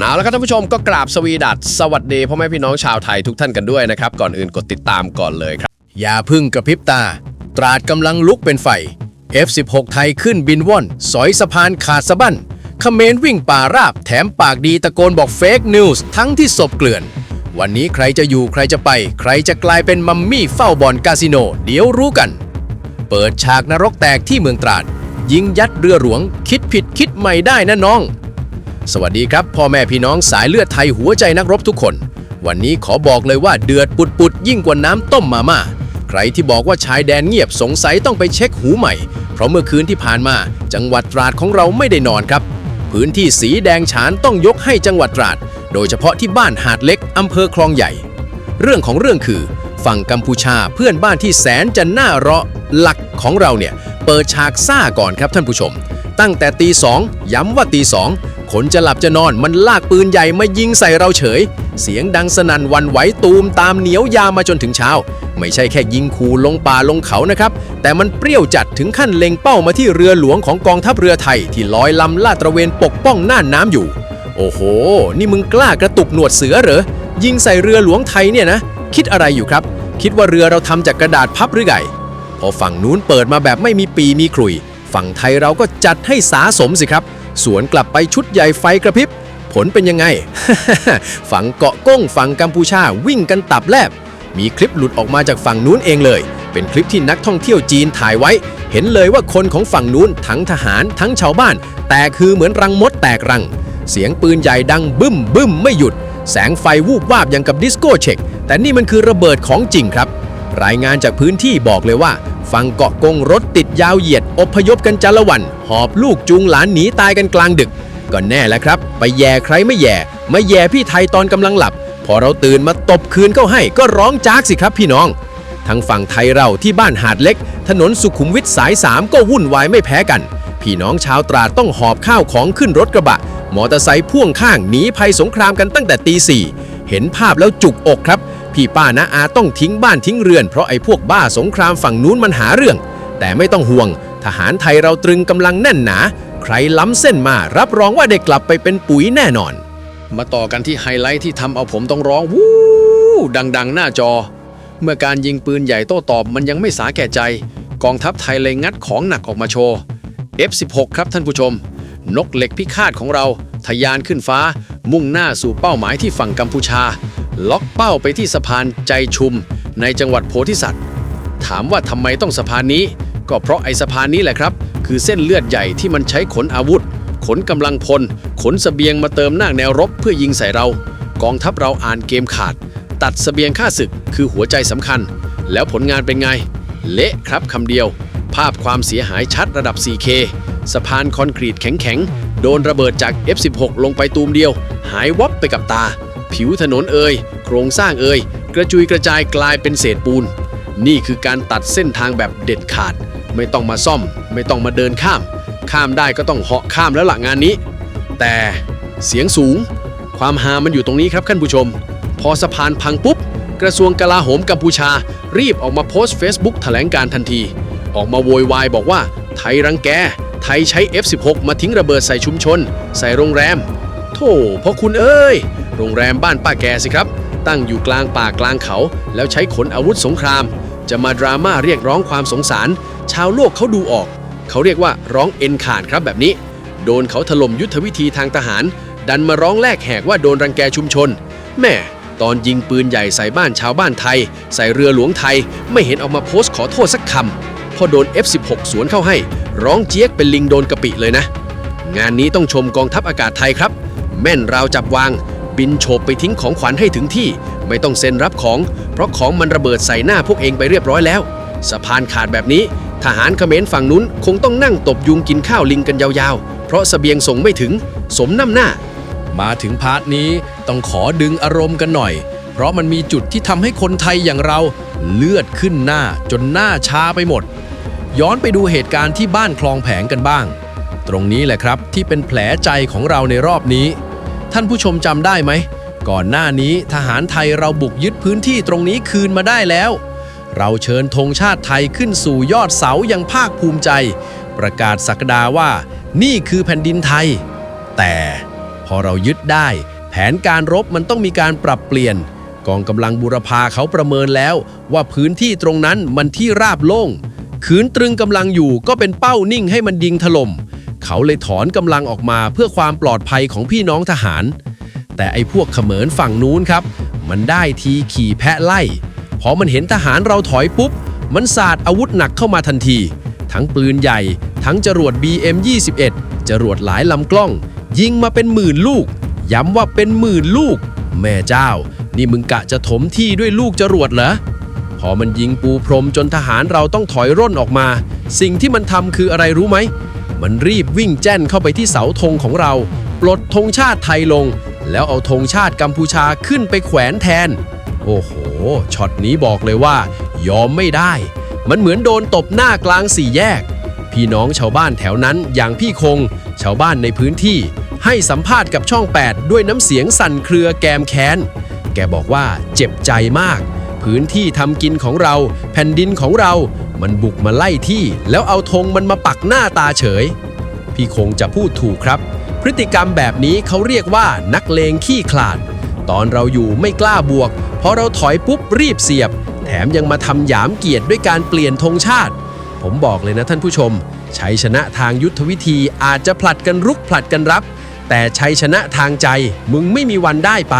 เอาละครับท่านผู้ชมก็กราบสวีดัสสวัสดีพ่อแม่พี่น้องชาวไทยทุกท่านกันด้วยนะครับ ก่อนอื่นกดติดตามก่อนเลยครับ อย่าพึ่งกระพริบตา ตราดกำลังลุกเป็นไฟ F16 ไทยขึ้นบินว่อน สอยสะพานขาดสะบั้นเขมรวิ่งป่าราบ แถมปากดีตะโกนบอกเฟกนิวส์ทั้งที่ศพเกลื่อน วันนี้ใครจะอยู่ใครจะไป ใครจะกลายเป็นมัมมี่เฝ้าบอลคาสิโน เดี๋ยวรู้กัน เปิดฉากนรกแตกที่เมืองตราด ยิงยัดเรือหลวง คิดผิดคิดใหม่ได้นะน้อง สวัสดีครับ พ่อแม่พี่น้องสายเลือดไทยหัวใจนักรบทุกคน วันนี้ขอบอกเลยว่าเดือดปุดปุดๆยิ่งกว่าน้ำต้มมาม่าใครที่บอกว่าชายแดนเงียบสงสัยต้องไปเช็คหูใหม่ เพราะเมื่อคืนที่ผ่านมา จังหวัดตราดของเราไม่ได้นอนครับ พื้นที่สีแดงฉานต้องยกให้จังหวัดตราด โดยเฉพาะที่บ้านหาดเล็กอำเภอคลองใหญ่ เรื่องของเรื่องคือ ฝั่งกัมพูชาเพื่อนบ้านที่แสนจะน่าเราะหลักของเราเนี่ยเปิดฉากซ่าก่อนครับท่านผู้ชม ตั้งแต่ตีสองย้ำว่าตีสอง คนจะหลับจะนอนมันลากปืนใหญ่มายิงใส่เราเฉย เสียงดังสนั่นวันไหวตูมตามเหนียวยามาจนถึงเช้า ไม่ใช่แค่ยิงขู่ลงป่าลงเขานะครับ แต่มันเปรี้ยวจัดถึงขั้นเล็งเป้ามาที่เรือหลวงของกองทัพเรือไทยที่ลอยลำลาดตระเวนปกป้องน่านน้ำอยู่ โอ้โห นี่มึงกล้ากระตุกหนวดเสือเหรอยิงใส่เรือหลวงไทยเนี่ยนะ คิดอะไรอยู่ครับ คิดว่าเรือเราทำจากกระดาษพับหรือไงพอฝั่งนู้นเปิดมาแบบไม่มีปีมีขลุยฝั่งไทยเราก็จัดให้สาสมสิครับ สวนกลับไปชุดใหญ่ไฟกระพริบ ผลเป็นยังไง ฝั่งเกาะก้งฝั่งกัมพูชาวิ่งกันตับแลบ มีคลิปหลุดออกมาจากฝั่งนู้นเองเลย เป็นคลิปที่นักท่องเที่ยวจีนถ่ายไว้ เห็นเลยว่าคนของฝั่งนู้นทั้งทหารทั้งชาวบ้าน แต่คือเหมือนรังมดแตกรัง เสียงปืนใหญ่ดังบึ้มบึ้มไม่หยุด แสงไฟวูบวาบอย่างกับดิสโก้เช็ค แต่นี่มันคือระเบิดของจริงครับ รายงานจากพื้นที่บอกเลยว่า ฝั่งเกาะกงรถติดยาวเหยียด อพยพกันจาละวัน หอบลูกจูงหลานหนีตายกันกลางดึก ก็แน่แล้วครับ ไปแย่ใครไม่แย่ไมาแย่พี่ไทยตอนกำลังหลับ พอเราตื่นมาตบคืนเข้าให้ก็ร้องจากสิครับพี่น้องทั้งฝั่งไทยเราที่บ้านหาดเล็ก ถนนสุขุมวิทสาย3ก็วุ่นวายไม่แพ้กัน พี่น้องชาวตราดต้องหอบข้าวของขึ้นรถกระบะ มอเตอร์ไซค์พ่วงข้างหนีภัยสงครามกันตั้งแต่ตีสี่เห็นภาพแล้วจุกอกครับ พี่ป้านะอาต้องทิ้งบ้านทิ้งเรือนเพราะไอ้พวกบ้าสงครามฝั่งนู้นมันหาเรื่อง แต่ไม่ต้องห่วง ทหารไทยเราตรึงกำลังแน่นหนา ใครล้ำเส้นมารับรองว่าได้กลับไปเป็นปุ๋ยแน่นอน มาต่อกันที่ไฮไลท์ที่ทำเอาผมต้องร้องวู้ดังๆ หน้าจอ เมื่อการยิงปืนใหญ่โต้ตอบมันยังไม่สาแก่ใจ กองทัพไทยเลยงัดของหนักออกมาโชว์ F16 ครับท่านผู้ชม นกเหล็กพิฆาตของเราทะยานขึ้นฟ้า มุ่งหน้าสู่เป้าหมายที่ฝั่งกัมพูชา ล็อกเป้าไปที่สะพานใจชุมในจังหวัดโพธิสัตว์ ถามว่าทำไมต้องสะพานนี้ ก็เพราะไอ้สะพานนี้แหละครับ คือเส้นเลือดใหญ่ที่มันใช้ขนอาวุธ ขนกำลังพล ขนสเสบียงมาเติมหน้าแนวรบเพื่อยิงใส่เรา กองทัพเราอ่านเกมขาด ตัดสเสบียงค่าศึก คือหัวใจสำคัญ แล้วผลงานเป็นไง เละครับคำเดียว ภาพความเสียหายชัดระดับ 4K สะพานคอนกรีตแข็งๆ โดนระเบิดจาก F16 ลงไปตูมเดียว หายวับไปกับตา ผิวถนนเอ่ยโครงสร้างเอ่ยกระจุยกระจายกลายเป็นเศษปูน นี่คือการตัดเส้นทางแบบเด็ดขาด ไม่ต้องมาซ่อม ไม่ต้องมาเดินข้าม ข้ามได้ก็ต้องเหาะข้ามแล้วล่ะงานนี้ แต่เสียงสูง ความหามันอยู่ตรงนี้ครับท่านผู้ชม พอสะพานพังปุ๊บ กระทรวงกลาโหมกัมพูชา รีบออกมาโพสต์ Facebook แถลงการทันที ออกมาโวยวายบอกว่า ไทยรังแก ไทยใช้ F16 มาทิ้งระเบิดใส่ชุมชน ใส่โรงแรม โธ่พ่อคุณเอ้ย โรงแรมบ้านป้าแกสิครับ ตั้งอยู่กลางป่ากลางเขา แล้วใช้ขนอาวุธสงคราม จะมาดราม่าเรียกร้องความสงสาร ชาวโลกเขาดูออก เขาเรียกว่าร้องเอ็นขาดครับแบบนี้ โดนเขาถล่มยุทธวิธีทางทหาร ดันมาร้องแลกแหกว่าโดนรังแกชุมชน แม่ตอนยิงปืนใหญ่ใส่บ้านชาวบ้านไทย ใส่เรือหลวงไทย ไม่เห็นออกมาโพสต์ขอโทษสักคำพอโดน F16 สวนเข้าให้ ร้องเจี๊ยกเป็นลิงโดนกะปิเลยนะ งานนี้ต้องชมกองทัพอากาศไทยครับ แม่นราวจับวาง บินโฉบไปทิ้งของขวัญให้ถึงที่ ไม่ต้องเซ็นรับของ เพราะของมันระเบิดใส่หน้าพวกเองไปเรียบร้อยแล้ว สะพานขาดแบบนี้ ทหารเขมรฝั่งนู้นคงต้องนั่งตบยุงกินข้าวลิงกันยาวๆ เพราะเสบียงส่งไม่ถึง สมน้ำหน้า มาถึงพาร์ทนี้ต้องขอดึงอารมณ์กันหน่อย เพราะมันมีจุดที่ทำให้คนไทยอย่างเราเลือดขึ้นหน้าจนหน้าชาไปหมด ย้อนไปดูเหตุการณ์ที่บ้านคลองแผงกันบ้าง ตรงนี้แหละครับที่เป็นแผลใจของเราในรอบนี้ ท่านผู้ชมจำได้ไหม ก่อนหน้านี้ทหารไทยเราบุกยึดพื้นที่ตรงนี้คืนมาได้แล้ว เราเชิญธงชาติไทยขึ้นสู่ยอดเสาอย่างภาคภูมิใจ ประกาศสักดาว่า นี่คือแผ่นดินไทย แต่พอเรายึดได้ แผนการรบมันต้องมีการปรับเปลี่ยน กองกำลังบุรพาเขาประเมินแล้ว ว่าพื้นที่ตรงนั้นมันที่ราบโล่งขืนตรึงกำลังอยู่ก็เป็นเป้านิ่งให้มันยิงถล่ม เขาเลยถอนกำลังออกมาเพื่อความปลอดภัยของพี่น้องทหาร แต่ไอ้พวกเขมรฝั่งนู้นครับ มันได้ทีขี่แพะไล่พอมันเห็นทหารเราถอยปุ๊บ มันสาดอาวุธหนักเข้ามาทันที ทั้งปืนใหญ่ ทั้งจรวด BM21 จรวดหลายลำกล้อง ยิงมาเป็นหมื่นลูก ย้ำว่าเป็นหมื่นลูก แม่เจ้า นี่มึงกะจะถมที่ด้วยลูกจรวดเหรอพอมันยิงปูพรมจนทหารเราต้องถอยร่นออกมา สิ่งที่มันทำคืออะไรรู้ไหม มันรีบวิ่งแจ้นเข้าไปที่เสาธงของเรา ปลดธงชาติไทยลง แล้วเอาธงชาติกัมพูชาขึ้นไปแขวนแทน โอ้โห ช็อตนี้บอกเลยว่า ยอมไม่ได้ มันเหมือนโดนตบหน้ากลางสี่แยก พี่น้องชาวบ้านแถวนั้นอย่างพี่คง ชาวบ้านในพื้นที่ ให้สัมภาษณ์กับช่อง 8 ด้วยน้ำเสียงสั่นเครือแกมแค้น แกบอกว่าเจ็บใจมาก พื้นที่ทำกินของเรา แผ่นดินของเรา มันบุกมาไล่ที่ แล้วเอาธงมันมาปักหน้าตาเฉย พี่คงจะพูดถูกครับ พฤติกรรมแบบนี้เขาเรียกว่านักเลงขี้ขลาด ตอนเราอยู่ไม่กล้าบวกพอเราถอยปุ๊บรีบเสียบ แถมยังมาทำหยามเกียรติด้วยการเปลี่ยนธงชาติ ผมบอกเลยนะท่านผู้ชมชัยชนะทางยุทธวิธีอาจจะผลัดกันรุกผลัดกันรับ แต่ชัยชนะทางใจมึงไม่มีวันได้ไป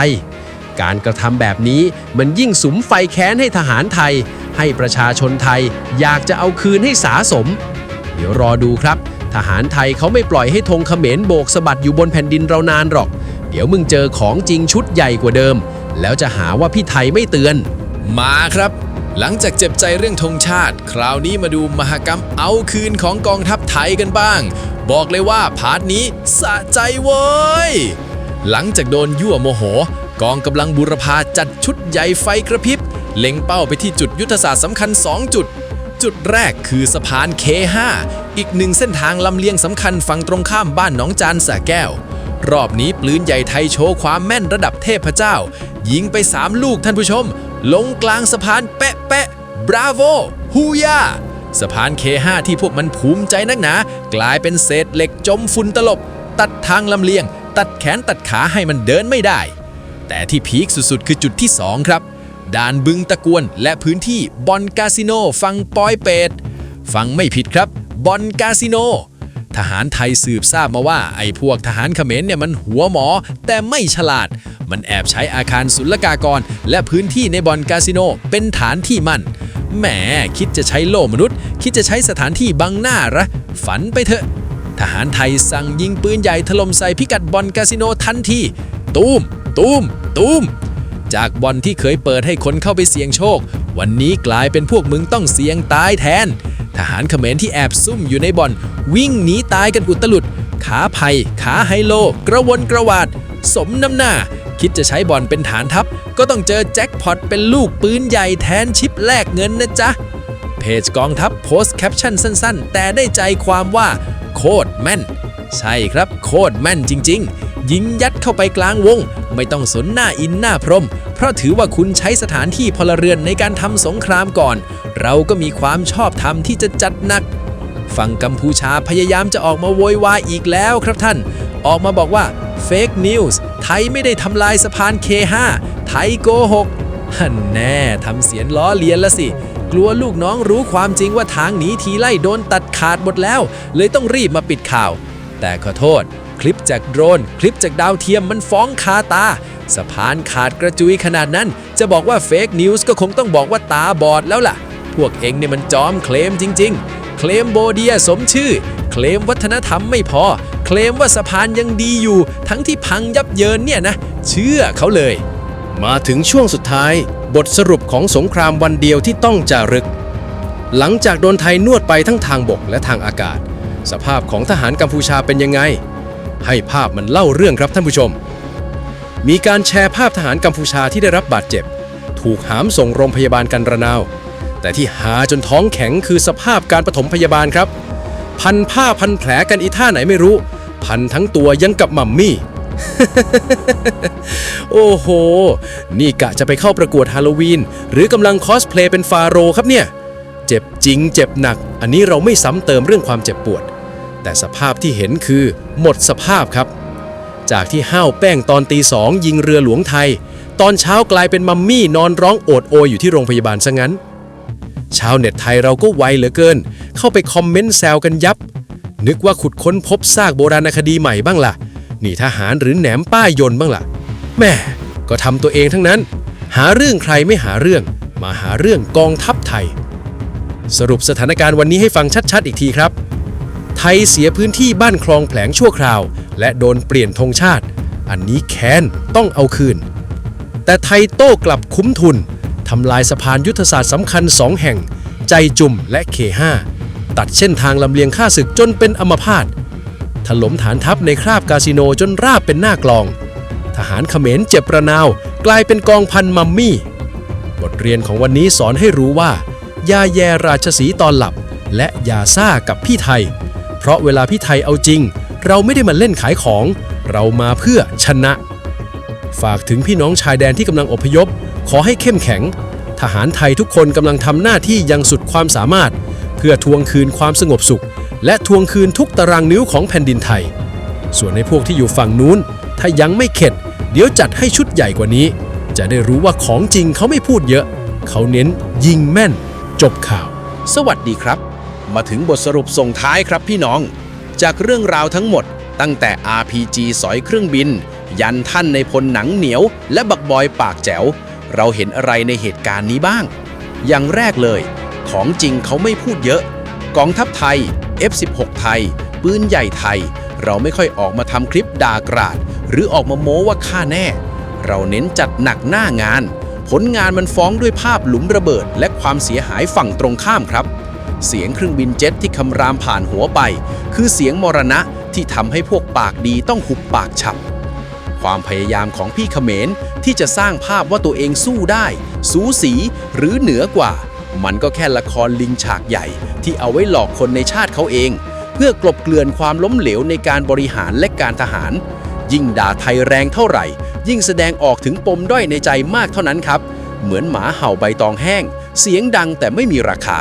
การกระทำแบบนี้มันยิ่งสุมไฟแค้นให้ทหารไทย ให้ประชาชนไทยอยากจะเอาคืนให้สาสม เดี๋ยวรอดูครับ ทหารไทยเขาไม่ปล่อยให้ธงเขมรโบกสะบัดอยู่บนแผ่นดินเรานานหรอก เดี๋ยวมึงเจอของจริงชุดใหญ่กว่าเดิม แล้วจะหาว่าพี่ไทยไม่เตือน มาครับ หลังจากเจ็บใจเรื่องธงชาติ คราวนี้มาดูมหกรรมเอาคืนของกองทัพไทยกันบ้าง บอกเลยว่าพาร์ทนี้สะใจเว้ยหลังจากโดนยั่วโมโห กองกำลังบุรพาจัดชุดใหญ่ไฟกระพริบ เล็งเป้าไปที่จุดยุทธศาสตร์สำคัญ 2 จุด จุดแรกคือสะพาน K5 อีกหนึ่งเส้นทางลำเลียงสำคัญฝั่งตรงข้ามบ้านหนองจานสะแก้ว รอบนี้ปลื้นใหญ่ไทยโชว์ความแม่นระดับเทพเจ้า ยิงไป 3 ลูกท่านผู้ชม ลงกลางสะพานเป๊ะเป๊ะบราโวฮูยาสะพาน K5 ที่พวกมันภูมิใจนักหนา กลายเป็นเศษเหล็กจมฝุ่นตลบ ตัดทางลำเลียง ตัดแขนตัดขาให้มันเดินไม่ได้ แต่ที่พีคสุดๆ คือจุดที่ 2 ครับ ด่านบึงตะกวน และพื้นที่บอนคาสิโนฟังปอยเปตฟังไม่ผิดครับบอนคาสิโน ทหารไทยสืบทราบมาว่า ไอ้พวกทหารเขมรเนี่ยมันหัวหมอ แต่ไม่ฉลาด มันแอบใช้อาคารศุลกากร และพื้นที่ในบอนคาสิโนเป็นฐานที่มั่นแหมคิดจะใช้โล่มนุษย์ คิดจะใช้สถานที่บังหน้าระฝันไปเถอะ ทหารไทยสั่งยิงปืนใหญ่ถล่มใส่พิกัดบอลคาสิโนทันที ตูม ตูม ตูม จากบอลที่เคยเปิดให้คนเข้าไปเสี่ยงโชค วันนี้กลายเป็นพวกมึงต้องเสี่ยงตายแทน ทหารเขมรที่แอบซุ่มอยู่ในบอลวิ่งหนีตายกันอุตลุด ขาไผ่ขาไฮโล กระวนกระวาด สมน้ำหน้า คิดจะใช้บอลเป็นฐานทัพ ก็ต้องเจอแจ็คพอตเป็นลูกปืนใหญ่แทนชิปแลกเงินนะจ๊ะเพจกองทัพโพสต์แคปชั่นสั้น ๆ แต่ได้ใจความว่า โคตรแม่น ใช่ครับโคตรแม่นจริง ๆ ยิงยัดเข้าไปกลางวง ไม่ต้องสนหน้าอินหน้าพรม เพราะถือว่าคุณใช้สถานที่พลเรือนในการทำสงครามก่อน เราก็มีความชอบธรรมที่จะจัดหนัก ฝั่งกัมพูชาพยายามจะออกมาโวยวายอีกแล้วครับท่าน ออกมาบอกว่าเฟกนิวส์ไทยไม่ได้ทำลายสะพาน K5 ไทยโกหกฮันแน่ทำเสียงล้อเลียนละสิ กลัวลูกน้องรู้ความจริงว่าทางหนีทีไล่โดนตัดขาดหมดแล้ว เลยต้องรีบมาปิดข่าว แต่ขอโทษ คลิปจากโดรน คลิปจากดาวเทียมมันฟ้องคาตา สะพานขาดกระจุยขนาดนั้น จะบอกว่าเฟกนิวส์ก็คงต้องบอกว่าตาบอดแล้วล่ะ พวกเองเนี่ยมันจอมเคลมจริง ๆ เคลมโบเดียสมชื่อ เคลมวัฒนธรรมไม่พอ เคลมว่าสะพานยังดีอยู่ ทั้งที่พังยับเยินเนี่ยนะ เชื่อเขาเลย มาถึงช่วงสุดท้าย บทสรุปของสงครามวันเดียวที่ต้องจารึก หลังจากโดนไทยนวดไปทั้งทางบกและทางอากาศ สภาพของทหารกัมพูชาเป็นยังไง ให้ภาพมันเล่าเรื่องครับท่านผู้ชม มีการแชร์ภาพทหารกัมพูชาที่ได้รับบาดเจ็บ ถูกหามส่งโรงพยาบาลกันระนาว แต่ที่หาจนท้องแข็งคือสภาพการปฐมพยาบาลครับ พันผ้าพันแผลกันอีท่าไหนไม่รู้ พันทั้งตัวยังกับมัมมี่ โอ้โห นี่กะจะไปเข้าประกวดฮาโลวีน หรือกำลังคอสเพลย์เป็นฟาโรครับเนี่ย เจ็บจริงเจ็บหนัก อันนี้เราไม่ซ้ำเติมเรื่องความเจ็บปวด แต่สภาพที่เห็นคือหมดสภาพครับ จากที่ห้าวแป้งตอนตีสองยิงเรือหลวงไทย ตอนเช้ากลายเป็นมัมมี่นอนร้องโอดโอยอยู่ที่โรงพยาบาลซะงั้น ชาวเน็ตไทยเราก็ไวเหลือเกิน เข้าไปคอมเมนต์แซวกันยับ นึกว่าขุดค้นพบซากโบราณคดีใหม่บ้างล่ะ นี่ทหารหรือแหนมป้ายยนต์บ้างล่ะแม่ก็ทำตัวเองทั้งนั้น หาเรื่องใครไม่หาเรื่อง มาหาเรื่องกองทัพไทย สรุปสถานการณ์วันนี้ให้ฟังชัด ๆ อีกทีครับ ไทยเสียพื้นที่บ้านคลองแผลงชั่วคราว และโดนเปลี่ยนธงชาติ อันนี้แค้นต้องเอาคืน แต่ไทยโต้กลับคุ้มทุนทำลายสะพานยุทธศาสตร์สำคัญสองแห่ง ใจจุ่มและเคห้าตัดเส้นทางลำเลียงข้าศึกจนเป็นอัมพาตถล่มฐานทัพในคราบคาสิโนจนราบเป็นหน้ากลอง ทหารเขมรเจ็บประนาว กลายเป็นกองพันมัมมี่ บทเรียนของวันนี้สอนให้รู้ว่า ยาแยราชสีตอนหลับ และยาซ่ากับพี่ไทย เพราะเวลาพี่ไทยเอาจริง เราไม่ได้มาเล่นขายของ เรามาเพื่อชนะ ฝากถึงพี่น้องชายแดนที่กำลังอพยพ ขอให้เข้มแข็ง ทหารไทยทุกคนกำลังทำหน้าที่ยังสุดความสามารถ เพื่อทวงคืนความสงบสุข และทวงคืนทุกตารางนิ้วของแผ่นดินไทย ส่วนในพวกที่อยู่ฝั่งนู้น ถ้ายังไม่เข็ด เดี๋ยวจัดให้ชุดใหญ่กว่านี้ จะได้รู้ว่าของจริงเขาไม่พูดเยอะ เขาเน้นยิงแม่น จบข่าว สวัสดีครับ มาถึงบทสรุปส่งท้ายครับพี่น้อง จากเรื่องราวทั้งหมด ตั้งแต่ RPG สอยเครื่องบิน ยันท่านในพลหนังเหนียว และบักบอยปากแจ๋ว เราเห็นอะไรในเหตุการณ์นี้บ้าง อย่างแรกเลย ของจริงเขาไม่พูดเยอะ กองทัพไทย F16 ไทย ปืนใหญ่ไทย เราไม่ค่อยออกมาทำคลิปด่ากราด หรือออกมาโม้ว่าฆ่าแน่ เราเน้นจัดหนักหน้างาน ผลงานมันฟ้องด้วยภาพหลุมระเบิด และความเสียหายฝั่งตรงข้ามครับ เสียงเครื่องบินเจ็ตที่คำรามผ่านหัวไป คือเสียงมรณะที่ทำให้พวกปากดีต้องหุบปากฉับ ความพยายามของพี่เขมรที่จะสร้างภาพว่าตัวเองสู้ได้ สูสีหรือเหนือกว่า มันก็แค่ละครลิงฉากใหญ่ที่เอาไว้หลอกคนในชาติเขาเอง เพื่อกลบเกลื่อนความล้มเหลวในการบริหารและการทหาร ยิ่งด่าไทยแรงเท่าไหร่ ยิ่งแสดงออกถึงปมด้อยในใจมากเท่านั้นครับ เหมือนหมาเห่าใบตองแห้ง เสียงดังแต่ไม่มีราคา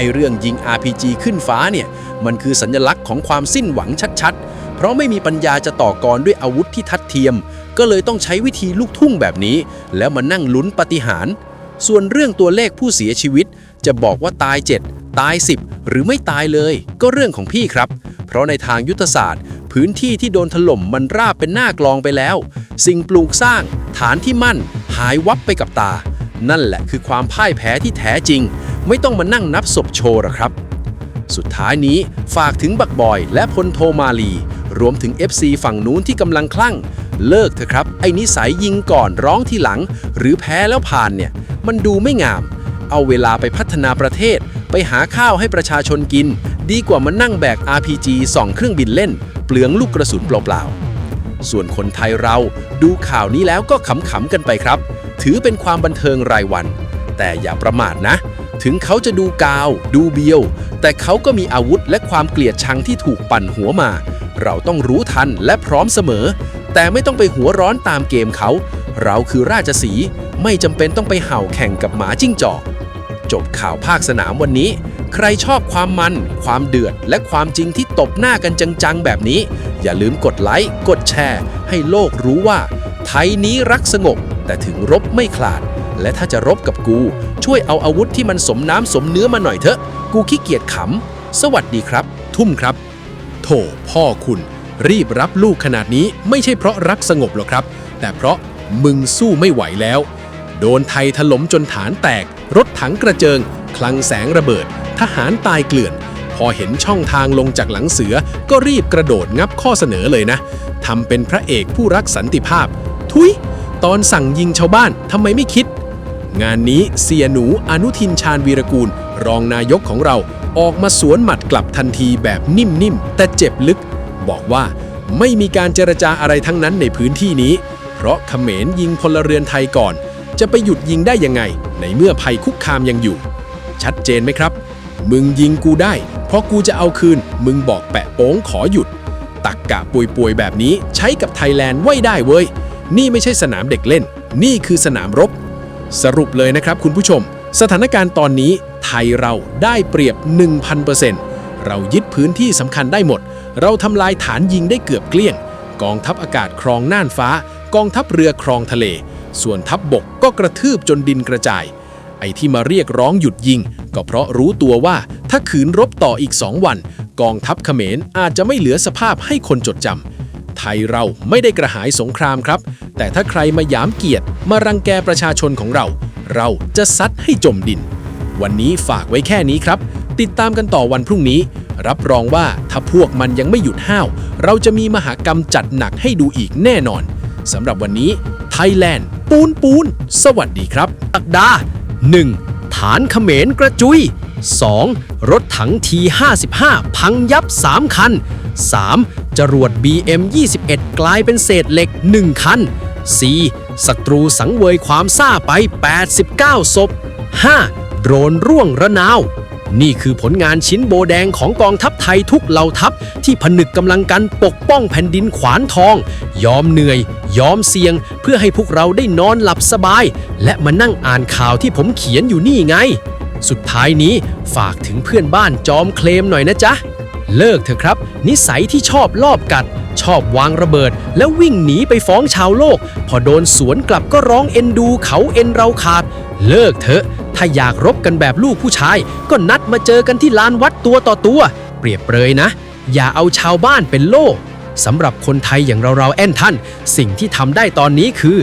อเรื่องยิง RPG ขึ้นฟ้าเนี่ย มันคือสัญลักษณ์ของความสิ้นหวังชัดๆ เพราะไม่มีปัญญาจะต่อกรด้วยอาวุธที่ทัดเทียม ก็เลยต้องใช้วิธีลูกทุ่งแบบนี้ แล้วมานั่งลุ้นปฏิหาร ส่วนเรื่องตัวเลขผู้เสียชีวิต จะบอกว่าตาย 7 ตาย 10 หรือไม่ตายเลย ก็เรื่องของพี่ครับ เพราะในทางยุทธศาสตร์ พื้นที่ที่โดนถล่มมันราบเป็นหน้ากลองไปแล้ว สิ่งปลูกสร้าง ฐานที่มั่น หายวับไปกับตานั่นแหละคือความพ่ายแพ้ที่แท้จริง ไม่ต้องมานั่งนับศพโชว์หรอกครับ สุดท้ายนี้ฝากถึงบักบอย และพลโทมาลี รวมถึง FC ฝั่งนู้นที่กำลังคลั่ง เลิกเถอะครับ ไอ้นิสัยยิงก่อนร้องทีหลัง หรือแพ้แล้วผ่านเนี่ย มันดูไม่งาม เอาเวลาไปพัฒนาประเทศ ไปหาข้าวให้ประชาชนกิน ดีกว่ามานั่งแบก RPG ส่องเครื่องบินเล่น เปลืองลูกกระสุนเปล่าๆส่วนคนไทยเราดูข่าวนี้แล้วก็ขำๆกันไปครับ ถือเป็นความบันเทิงรายวัน แต่อย่าประมาทนะ ถึงเขาจะดูกาว ดูเบียว แต่เขาก็มีอาวุธและความเกลียดชังที่ถูกปั่นหัวมา เราต้องรู้ทันและพร้อมเสมอ แต่ไม่ต้องไปหัวร้อนตามเกมเขา เราคือราชสีไม่จำเป็นต้องไปเห่าแข่งกับหมาจิ้งจอก จบข่าวภาคสนามวันนี้ ใครชอบความมัน ความเดือด และความจริงที่ตบหน้ากันจังๆ แบบนี้ อย่าลืมกดไลค์ กดแชร์ ให้โลกรู้ว่า ไทยนี้รักสงบ แต่ถึงรบไม่ขลาด และถ้าจะรบกับกู ช่วยเอาอาวุธที่มันสมน้ำสมเนื้อมาหน่อยเถอะ กูขี้เกียจขำ สวัสดีครับ ทุ่มครับ โถพ่อคุณ รีบรับลูกขนาดนี้ไม่ใช่เพราะรักสงบหรอกครับ แต่เพราะมึงสู้ไม่ไหวแล้ว โดนไทยถล่มจนฐานแตก รถถังกระเจิง คลังแสงระเบิด ทหารตายเกลื่อน พอเห็นช่องทางลงจากหลังเสือ ก็รีบกระโดดงับข้อเสนอเลยนะทำเป็นพระเอกผู้รักสันติภาพ ทุยตอนสั่งยิงชาวบ้านทำไมไม่คิด งานนี้เสียหนูอนุทินชาญวีรกูล รองนายกของเราออกมาสวนหมัดกลับทันทีแบบนิ่มๆ แต่เจ็บลึก บอกว่าไม่มีการเจรจาอะไรทั้งนั้นในพื้นที่นี้ เพราะเขมรยิงพลเรือนไทยก่อน จะไปหยุดยิงได้ยังไง ในเมื่อภัยคุกคามยังอยู่ ชัดเจนไหมครับ มึงยิงกูได้ เพราะกูจะเอาคืน มึงบอกแปะโป้งขอหยุด ตักกะป่วยๆแบบนี้ใช้กับไทยแลนด์ไว้ได้เว้ย นี่ไม่ใช่สนามเด็กเล่น นี่คือสนามรบ สรุปเลยนะครับคุณผู้ชม สถานการณ์ตอนนี้ไทยเราได้เปรียบ 1,000%เรายึดพื้นที่สำคัญได้หมด เราทำลายฐานยิงได้เกือบเกลี้ยง กองทัพอากาศครองน่านฟ้า กองทัพเรือครองทะเล ส่วนทัพบบกก็กระทืบจนดินกระจาย ไอ้ที่มาเรียกร้องหยุดยิง ก็เพราะรู้ตัวว่าถ้าขืนรบต่ออีกสองวัน กองทัพเขมรอาจจะไม่เหลือสภาพให้คนจดจำ ไทยเราไม่ได้กระหายสงครามครับ แต่ถ้าใครมาหยามเกียรติมารังแกประชาชนของเรา เราจะซัดให้จมดิน วันนี้ฝากไว้แค่นี้ครับ ติดตามกันต่อวันพรุ่งนี้ รับรองว่าถ้าพวกมันยังไม่หยุดห้าว เราจะมีมหากรรมจัดหนักให้ดูอีกแน่นอนสำหรับวันนี้ไทยแลนด์ปูนปูน สวัสดีครับสักดา 1. ฐานเขมรกระจุย 2. รถถังที55พังยับ 3 คัน 3. จรวด BM 21 กลายเป็นเศษเหล็ก 1 คัน 4. ศัตรูสังเวยความซ่าไป 89 ศพ 5. โดรนร่วงระนาว นี่คือผลงานชิ้นโบแดงของกองทัพไทยทุกเหล่าทัพ ที่ผนึกกำลังกันปกป้องแผ่นดินขวานทอง ยอมเหนื่อย ยอมเสี่ยง เพื่อให้พวกเราได้นอนหลับสบาย และมานั่งอ่านข่าวที่ผมเขียนอยู่นี่ไง สุดท้ายนี้ฝากถึงเพื่อนบ้านจอมเคลมหน่อยนะจ๊ะ เลิกเถอะครับ นิสัยที่ชอบลอบกัด ชอบวางระเบิด แล้ววิ่งหนีไปฟ้องชาวโลก พอโดนสวนกลับก็ร้องเอ็นดูเขาเอ็นเราขาด เลิกเถอะ ถ้าอยากรบกันแบบลูกผู้ชาย ก็นัดมาเจอกันที่ลานวัดตัวต่อตัว เปรียบเปรยนะ อย่าเอาชาวบ้านเป็นโล่สำหรับคนไทยอย่างเราๆแอนท่าน สิ่งที่ทำได้ตอนนี้คือ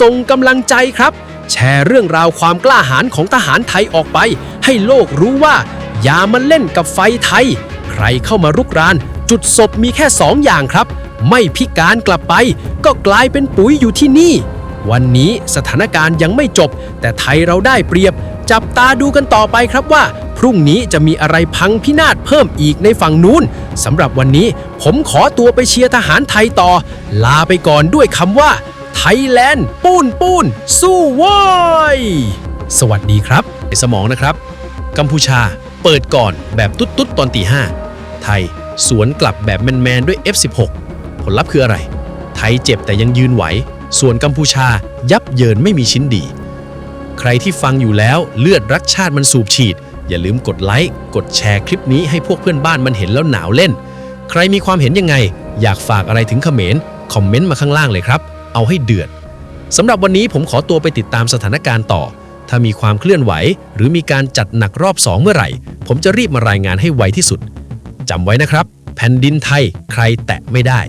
ส่งกำลังใจครับ แชร์เรื่องราวความกล้าหาญของทหารไทยออกไป ให้โลกรู้ว่า อย่ามาเล่นกับไฟไทย ใครเข้ามารุกราน จุดศพมีแค่สองอย่างครับ ไม่พิการกลับไป ก็กลายเป็นปุ๋ยอยู่ที่นี่ วันนี้สถานการณ์ยังไม่จบ แต่ไทยเราได้เปรียบ จับตาดูกันต่อไปครับว่า พรุ่งนี้จะมีอะไรพังพินาศเพิ่มอีกในฝั่งนู้นสำหรับวันนี้ผมขอตัวไปเชียร์ทหารไทยต่อ ลาไปก่อนด้วยคำว่า ไทยแลนด์ปูนปูนสู้ว้ยสวัสดีครับสมองนะครับ กัมพูชาเปิดก่อนแบบตุ๊ดตุ๊ดตอนตีห้า ไทย สวนกลับแบบแมนๆด้วย F16 ผลลัพธ์คืออะไร ไทยเจ็บแต่ยังยืนไหว ส่วนกัมพูชายับเยินไม่มีชิ้นดี ใครที่ฟังอยู่แล้วเลือดรักชาติมันสูบฉีด อย่าลืมกดไลค์กดแชร์คลิปนี้ให้พวกเพื่อนบ้านมันเห็นแล้วหนาวเล่น ใครมีความเห็นยังไง อยากฝากอะไรถึงเขมรคอมเมนต์มาข้างล่างเลยครับ เอาให้เดือดสำหรับวันนี้ผมขอตัวไปติดตามสถานการณ์ต่อ ถ้ามีความเคลื่อนไหว หรือมีการจัดหนักรอบ2เมื่อไหร่ ผมจะรีบมารายงานให้ไวที่สุด จำไว้นะครับ แผ่นดินไทยใครแตะไม่ได้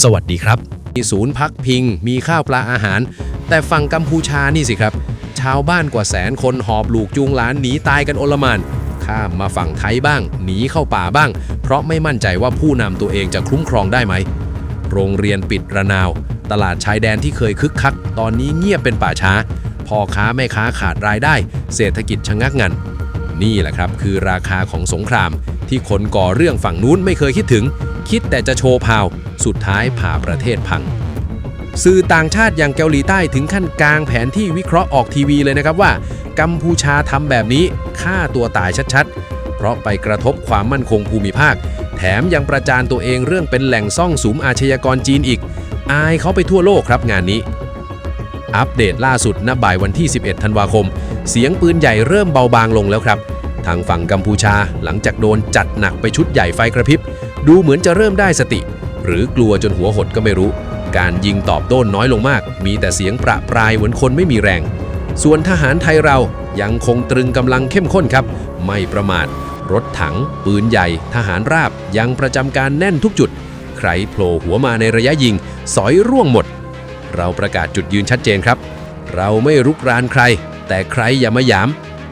สวัสดีครับ มีศูนย์พักพิง มีข้าวปลาอาหาร แต่ฝั่งกัมพูชานี่สิครับ ชาวบ้านกว่าแสนคนหอบลูกจูงหลานหนีตายกันโอลมานข้ามมาฝั่งไทยบ้าง หนีเข้าป่าบ้าง เพราะไม่มั่นใจว่าผู้นำตัวเองจะคุ้มครองได้ไหม โรงเรียนปิดระนาว ตลาดชายแดนที่เคยคึกคัก ตอนนี้เงียบเป็นป่าช้า พ่อค้าแม่ค้าขาดรายได้ เศรษฐกิจชะงักงัน นี่แหละครับ คือราคาของสงคราม ที่คนก่อเรื่องฝั่งนู้นไม่เคยคิดถึง คิดแต่จะโชว์พาว สุดท้ายผ่าประเทศพัง สื่อต่างชาติอย่างเกาหลีใต้ถึงขั้นกลางแผนที่วิเคราะห์ออกทีวีเลยนะครับว่า กัมพูชาทำแบบนี้ฆ่าตัวตายชัดๆ เพราะไปกระทบความมั่นคงภูมิภาค แถมยังประจานตัวเองเรื่องเป็นแหล่งซ่องสุมอาชญากรจีนอีก อายเขาไปทั่วโลกครับงานนี้อัปเดตล่าสุดณบ่ายวันที่ 11 ธันวาคม เสียงปืนใหญ่เริ่มเบาบางลงแล้วครับ ทางฝั่งกัมพูชาหลังจากโดนจัดหนักไปชุดใหญ่ไฟกระพริบ ดูเหมือนจะเริ่มได้สติ หรือกลัวจนหัวหดก็ไม่รู้ การยิงตอบโต้นน้อยลงมาก มีแต่เสียงประปรายเหมือนคนไม่มีแรง ส่วนทหารไทยเรายังคงตรึงกำลังเข้มข้นครับ ไม่ประมาท รถถัง ปืนใหญ่ ทหารราบ ยังประจำการแน่นทุกจุด ใครโผล่หัวมาในระยะยิง สอยร่วงหมด เราประกาศจุดยืนชัดเจนครับ เราไม่รุกรานใคร แต่ใครอย่ามาหยาม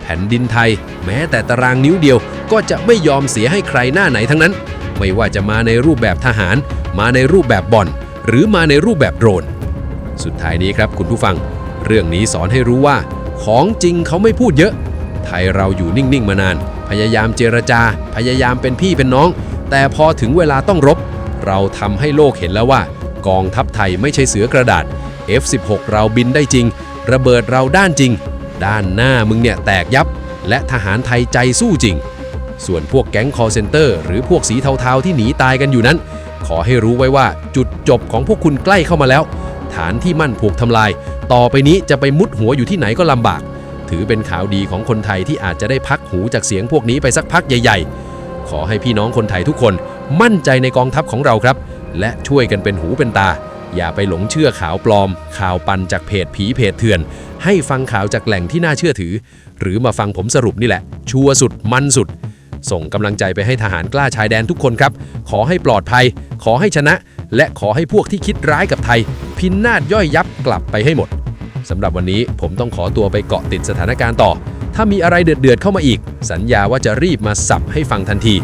ผ่นดินไทย แม้แต่ตารางนิ้วเดียวก็จะไม่ยอมเสียให้ใครหน้าไหนทั้งนั้น ไม่ว่าจะมาในรูปแบบทหาร มาในรูปแบบบ่อน หรือมาในรูปแบบโดรน สุดท้ายนี้ครับคุณผู้ฟัง เรื่องนี้สอนให้รู้ว่า ของจริงเขาไม่พูดเยอะ ไทยเราอยู่นิ่งๆมานาน พยายามเจรจา พยายามเป็นพี่เป็นน้อง แต่พอถึงเวลาต้องรบ เราทำให้โลกเห็นแล้วว่า กองทัพไทยไม่ใช่เสือกระดาษ F16 เราบินได้จริง ระเบิดเราด้านจริง ด้านหน้ามึงเนี่ยแตกยับ และทหารไทยใจสู้จริง ส่วนพวกแก๊งคอเซนเตอร์ หรือพวกสีเทาๆที่หนีตายกันอยู่นั้น ขอให้รู้ไว้ว่าจุดจบของพวกคุณใกล้เข้ามาแล้ว ฐานที่มั่นผูกทำลาย ต่อไปนี้จะไปมุดหัวอยู่ที่ไหนก็ลำบาก ถือเป็นข่าวดีของคนไทยที่อาจจะได้พักหูจากเสียงพวกนี้ไปสักพักใหญ่ ๆ ขอให้พี่น้องคนไทยทุกคน มั่นใจในกองทัพของเราครับ และช่วยกันเป็นหูเป็นตา อย่าไปหลงเชื่อข่าวปลอม ข่าวปั่นจากเพจผีเพจเถื่อน ให้ฟังข่าวจากแหล่งที่น่าเชื่อถือ หรือมาฟังผมสรุปนี่แหละ ชัวร์สุดมันสุด ส่งกำลังใจไปให้ทหารกล้าชายแดนทุกคนครับ ขอให้ปลอดภัย ขอให้ชนะ และขอให้พวกที่คิดร้ายกับไทย พินนาศย่อยยับกลับไปให้หมดสำหรับวันนี้ผมต้องขอตัวไปเกาะติดสถานการณ์ต่อ ถ้ามีอะไรเดือดๆเข้ามาอีก สัญญาว่าจะรีบมาสับให้ฟังทันที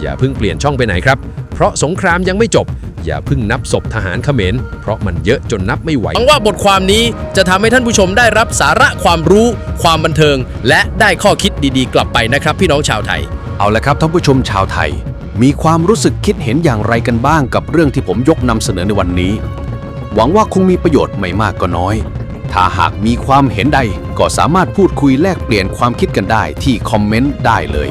อย่าเพิ่งเปลี่ยนช่องไปไหนครับ เพราะสงครามยังไม่จบ อย่าเพิ่งนับศพทหารเขมร เพราะมันเยอะจนนับไม่ไหวหวังว่าบทความนี้จะทำให้ท่านผู้ชมได้รับสาระความรู้ ความบันเทิง และได้ข้อคิดดีๆ กลับไปนะครับ พี่น้องชาวไทย เอาละครับท่านผู้ชมชาวไทย มีความรู้สึกคิดเห็นอย่างไรกันบ้างกับเรื่องที่ผมยกนำเสนอในวันนี้ หวังว่าคงมีประโยชน์ไม่มากก็น้อย ถ้าหากมีความเห็นใดก็สามารถพูดคุยแลกเปลี่ยนความคิดกันได้ที่คอมเมนต์ได้เลย